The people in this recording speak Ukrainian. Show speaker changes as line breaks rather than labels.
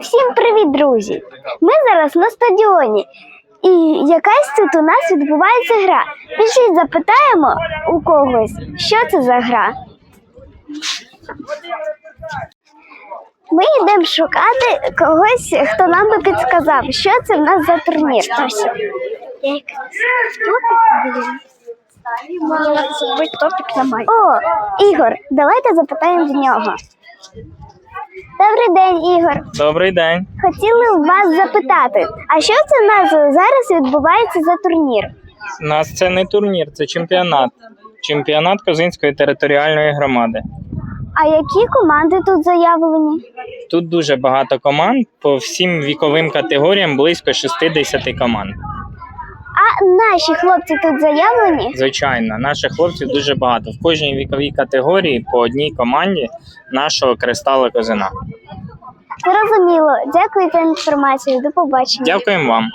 Всім привіт, друзі! Ми зараз на стадіоні. І якась тут у нас відбувається гра. Пішіть запитаємо у когось, що це за гра. Ми йдемо шукати когось, хто нам би підказав, що це в нас за турнір. О, Ігор, давайте запитаємо в нього. Добрий день, Ігор.
Добрий день.
Хотіли вас запитати, а що це нас зараз відбувається за турнір?
У нас це не турнір, це чемпіонат. Чемпіонат Козинської територіальної громади.
А які команди тут заявлені?
Тут дуже багато команд по всім віковим категоріям близько 60 команд.
Наші хлопці тут заявлені?
Звичайно, наших хлопців дуже багато. В кожній віковій категорії по одній команді нашого кристала Козина.
Зрозуміло. Дякую за інформацію. До побачення.
Дякуємо вам.